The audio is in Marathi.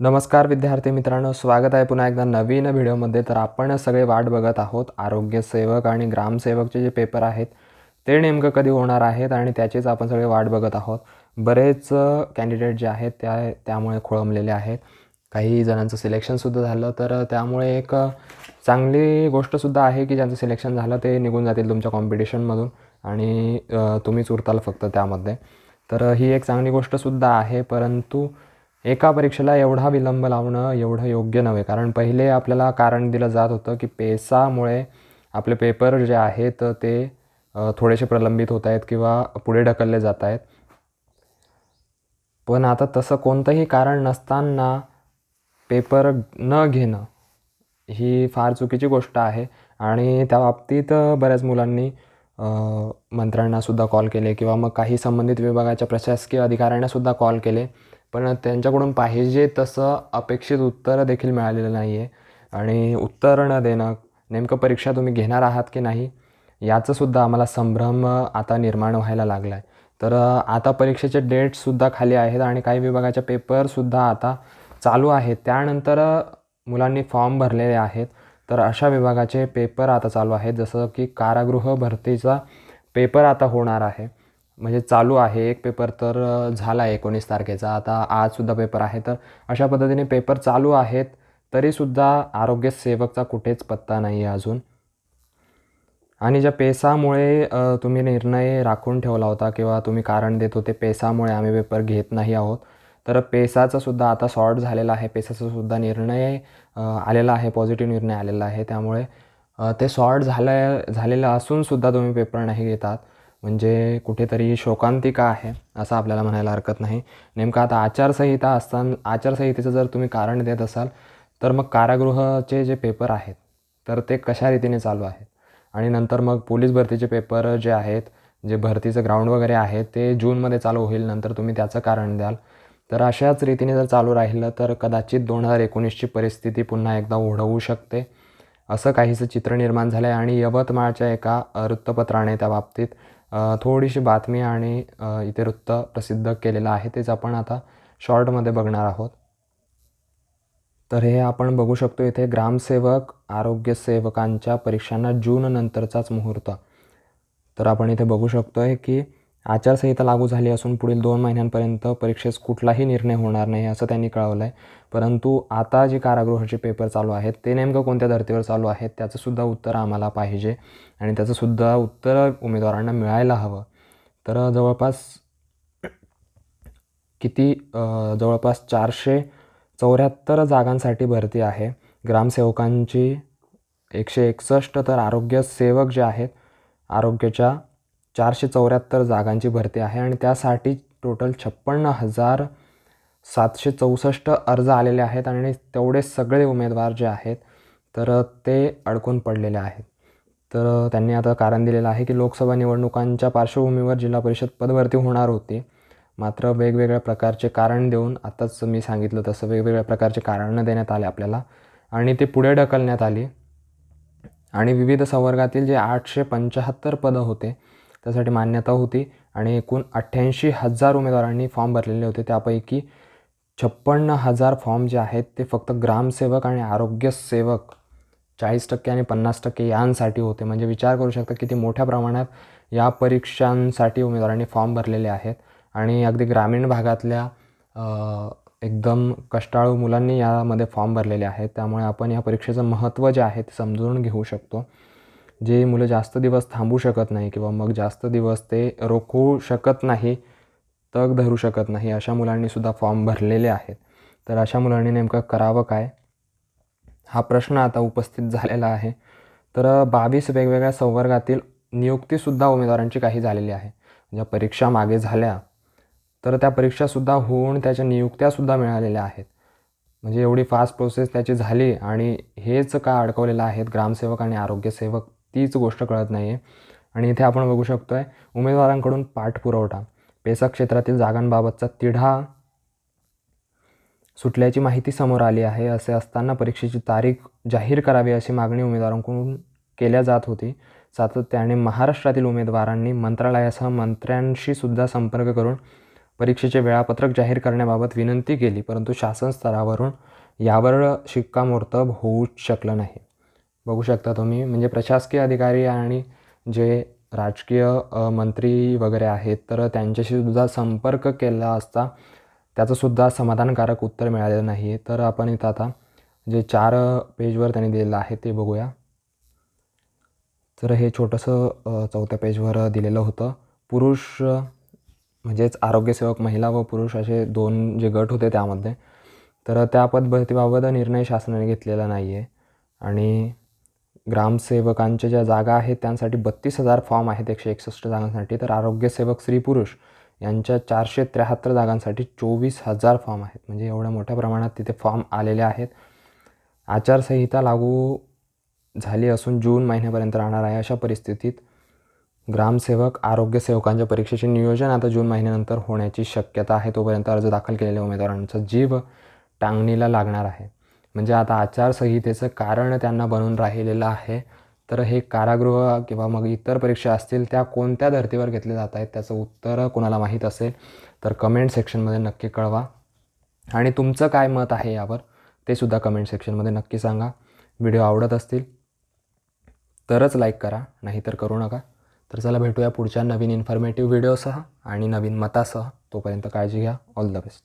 नमस्कार विद्यार्थी मित्रांनो स्वागत आहे पुन्हा एकदा नवीन व्हिडिओमध्ये. तर आपण सगळे वाट बघत आहोत. आरोग्यसेवक आणि ग्रामसेवकचे जे पेपर आहेत ते नेमकं कधी होणार आहेत आणि त्याचीच आपण सगळे वाट बघत आहोत. बरेच कॅन्डिडेट जे आहेत त्या त्यामुळे खोळंबलेले आहेत. काही जणांचं सिलेक्शनसुद्धा झालं तर त्यामुळे एक चांगली गोष्टसुद्धा आहे की ज्यांचं सिलेक्शन झालं ते निघून जातील तुमच्या कॉम्पिटिशनमधून आणि तुम्हीच उरताल फक्त त्यामध्ये. तर ही एक चांगली गोष्टसुद्धा आहे परंतु एका परीक्षेला एवढा विलंब लावणं एवढं योग्य नव्हे. कारण पहिले आपल्याला कारण दिलं जात होतं की पेसामुळे आपले पेपर जे आहेत ते थोडेसे प्रलंबित होत आहेत किंवा पुढे ढकलले जात आहेत. पण आता तसं कोणतंही कारण नसताना पेपर न घेणं ही फार चुकीची गोष्ट आहे. आणि त्या बाबतीत बऱ्याच मुलांनी मंत्र्यांनासुद्धा कॉल केले किंवा मग काही संबंधित विभागाच्या प्रशासकीय अधिकाऱ्यांनासुद्धा कॉल केले. पण त्यांच्याकडून पाहिजे तसं अपेक्षित उत्तर देखील मिळालेलं नाही आहे आणि उत्तर न देणं नेमकं परीक्षा तुम्ही घेणार आहात की नाही याचंसुद्धा आम्हाला संभ्रम आता निर्माण व्हायला लागला आहे तर आता परीक्षेचे डेट्ससुद्धा खाली आहेत आणि काही विभागाचे पेपरसुद्धा आता चालू आहेत. त्यानंतर मुलांनी फॉर्म भरलेले आहेत. तर अशा विभागाचे पेपर आता चालू आहेत. जसं की कारागृह भरतीचा पेपर आता होणार आहे. म्हणजे चालू आहे एक पेपर तर झाला आहे एकोणीस तारखेचा. आता आजसुद्धा पेपर आहे. तर अशा पद्धतीने पेपर चालू आहेत तरीसुद्धा आरोग्य सेवकचा कुठेच पत्ता नाही आहे अजून. आणि ज्या पेसामुळे तुम्ही निर्णय राखून ठेवला होता किंवा तुम्ही कारण देत होते पेसामुळे आम्ही पेपर घेत नाही आहोत. तर पेसाचासुद्धा आता सॉर्ट झालेला आहे. पेसाचासुद्धा निर्णय आलेला आहे. पॉझिटिव्ह निर्णय आलेला आहे. त्यामुळे ते सॉर्ट झालं झालेलं असूनसुद्धा तुम्ही पेपर नाही घेतात. म्हणजे कुठेतरी शोकांतिका आहे असं आपल्याला म्हणायला हरकत नाही. नेमकं आता आचारसंहिता असताना आचारसंहितेचं जर तुम्ही कारण देत असाल तर मग कारागृहाचे जे पेपर आहेत तर ते कशा रीतीने चालू आहेत? आणि नंतर मग पोलीस भरतीचे पेपर जे आहेत जे भरतीचं ग्राउंड वगैरे आहे ते जूनमध्ये चालू होईल नंतर तुम्ही त्याचं कारण द्याल. तर अशाच रीतीने जर चालू राहिलं तर कदाचित दोन हजार एकोणीसची परिस्थिती पुन्हा एकदा ओढवू शकते. असं काहीसं चित्र निर्माण झालं आहे आणि यवतमाळच्या एका वृत्तपत्राने त्या बाबतीत थोडीशी बातमी आणि इथे वृत्त प्रसिद्ध केलेलं आहे तेच आपण आता शॉर्टमध्ये बघणार आहोत. तर हे आपण बघू शकतो इथे ग्रामसेवक आरोग्य सेवकांच्या परीक्षांना जून नंतरचाच मुहूर्त. तर आपण इथे बघू शकतो आहे की आचारसंहिता लागू झाली असून पुढील दोन महिन्यांपर्यंत परीक्षेस कुठलाही निर्णय होणार नाही असं त्यांनी कळवलं आहे परंतु आता जे कारागृहाचे पेपर चालू आहेत ते नेमकं कोणत्या धर्तीवर चालू आहेत त्याचंसुद्धा उत्तर आम्हाला पाहिजे आणि त्याचंसुद्धा उत्तर उमेदवारांना मिळायला हवं. तर जवळपास किती जवळपास चारशे चौऱ्याहत्तर जागांसाठी भरती आहे. ग्रामसेवकांची एकशे एकसष्ट तर आरोग्य सेवक जे आहेत आरोग्याच्या चारशे चौऱ्याहत्तर जागांची भरती आहे आणि त्यासाठी टोटल छप्पन्न हजार सातशे चौसष्ट अर्ज आलेले आहेत आणि तेवढे सगळे उमेदवार जे आहेत तर ते अडकून पडलेले आहेत. तर त्यांनी आता कारण दिलेलं आहे की लोकसभा निवडणुकांच्या पार्श्वभूमीवर जिल्हा परिषद पदभरती होणार होती. मात्र वेगवेगळ्या प्रकारचे कारण देऊन आत्ताच मी सांगितलं तसं वेगवेगळ्या प्रकारचे कारणं देण्यात आले आपल्याला आणि ते पुढे ढकलण्यात आली. आणि विविध संवर्गातील जे आठशे पंच्याहत्तर पदं होते त्यासाठी मान्यता होती. आणि एकूण अठ्ठ्याऐंशी हजार उमेदवारांनी फॉर्म भरलेले होते. त्यापैकी छप्पन्न हजार फॉर्म जे आहेत ते फक्त ग्रामसेवक आणि आरोग्य सेवक चाळीस टक्के आणि पन्नास टक्के यांसाठी होते. म्हणजे विचार करू शकता किती मोठ्या प्रमाणात या परीक्षांसाठी उमेदवारांनी फॉर्म भरलेले आहेत. आणि अगदी ग्रामीण भागातल्या एकदम कष्टाळू मुलांनी यामध्ये फॉर्म भरलेले आहेत. त्यामुळे आपण या परीक्षेचं महत्त्व जे आहे ते समजून घेऊ शकतो. जे मुलं जास्त दिवस थांबू शकत नाही किंवा मग जास्त दिवस ते रोखू शकत नाही तग धरू शकत नाही अशा मुलांनीसुद्धा फॉर्म भरलेले आहेत. तर अशा मुलांनी नेमकं करावं काय? हा प्रश्न आता उपस्थित झालेला आहे. तर बावीस वेगवेगळ्या संवर्गातील नियुक्तीसुद्धा उमेदवारांची काही झालेली आहे. ज्या परीक्षा मागे झाल्या तर त्या परीक्षासुद्धा होऊन त्याच्या नियुक्त्यासुद्धा मिळालेल्या आहेत. म्हणजे एवढी फास्ट प्रोसेस त्याची झाली आणि हेच का अडकवलेलं आहेत ग्रामसेवक आणि आरोग्यसेवक? तीच गोष्ट कळत नाही आहे आणि इथे आपण बघू शकतो आहे उमेदवारांकडून पाठपुरवठा. पेसा क्षेत्रातील जागांबाबतचा तिढा सुटल्याची माहिती समोर आली आहे. असे असताना परीक्षेची तारीख जाहीर करावी अशी मागणी उमेदवारांकडून केल्या जात होती. सातत्याने महाराष्ट्रातील उमेदवारांनी मंत्रालयासह मंत्र्यांशी सुद्धा संपर्क करून परीक्षेचे वेळापत्रक जाहीर करण्याबाबत विनंती केली परंतु शासन स्तरावरून यावर शिक्कामोर्तब होऊच शकलं नाही. बघू शकता तुम्ही. म्हणजे प्रशासकीय अधिकारी आणि जे राजकीय मंत्री वगैरे आहेत तर त्यांच्याशी सुद्धा संपर्क केला असता त्याचंसुद्धा समाधानकारक उत्तर मिळालेलं नाही आहे तर आपण इथं आता जे चार पेजवर त्यांनी दिलेलं आहे ते बघूया. तर हे छोटंसं चौथ्या पेजवर दिलेलं होतं. पुरुष म्हणजेच आरोग्यसेवक महिला व पुरुष असे दोन जे गट होते त्यामध्ये. तर त्या पदभरतीबाबत निर्णय शासनाने घेतलेला नाही आहे आणि ग्रामसेवकांच्या ज्या जागा आहेत त्यांसाठी बत्तीस हजार फॉर्म आहेत एकशे एकसष्ट जागांसाठी. तर आरोग्यसेवक स्त्री पुरुष यांच्या चारशे त्र्याहत्तर जागांसाठी चोवीस हजार फॉर्म आहेत. म्हणजे एवढ्या मोठ्या प्रमाणात तिथे फॉर्म आलेले आहेत. आचारसंहिता लागू झाली असून जून महिन्यापर्यंत राहणार आहे अशा परिस्थितीत ग्रामसेवक आरोग्यसेवकांच्या परीक्षेचे नियोजन आता जून महिन्यानंतर होण्याची शक्यता आहे. तोपर्यंत अर्ज दाखल केलेल्या उमेदवारांचा जीव टांगणीला लागणार आहे. म्हणजे आता आचारसंहितेचं कारण त्यांना बनून राहिलेलं आहे. तर हे कारागृह किंवा मग इतर परीक्षा असतील त्या कोणत्या धर्तीवर घेतल्या जात आहेत? त्याचं उत्तर कोणाला माहीत असेल? तर कमेंट सेक्शनमध्ये नक्की कळवा. आणि तुमचं काय मत आहे यावर? ते सुद्धा कमेंट सेक्शनमध्ये नक्की सांगा. व्हिडिओ आवडत असतील तरच लाईक करा. नाहीतर करू नका. तर चला भेटूया पुढच्या नवीन इन्फॉर्मेटिव्ह व्हिडिओसह आणि नवीन मतासह. तोपर्यंत काळजी घ्या. All the best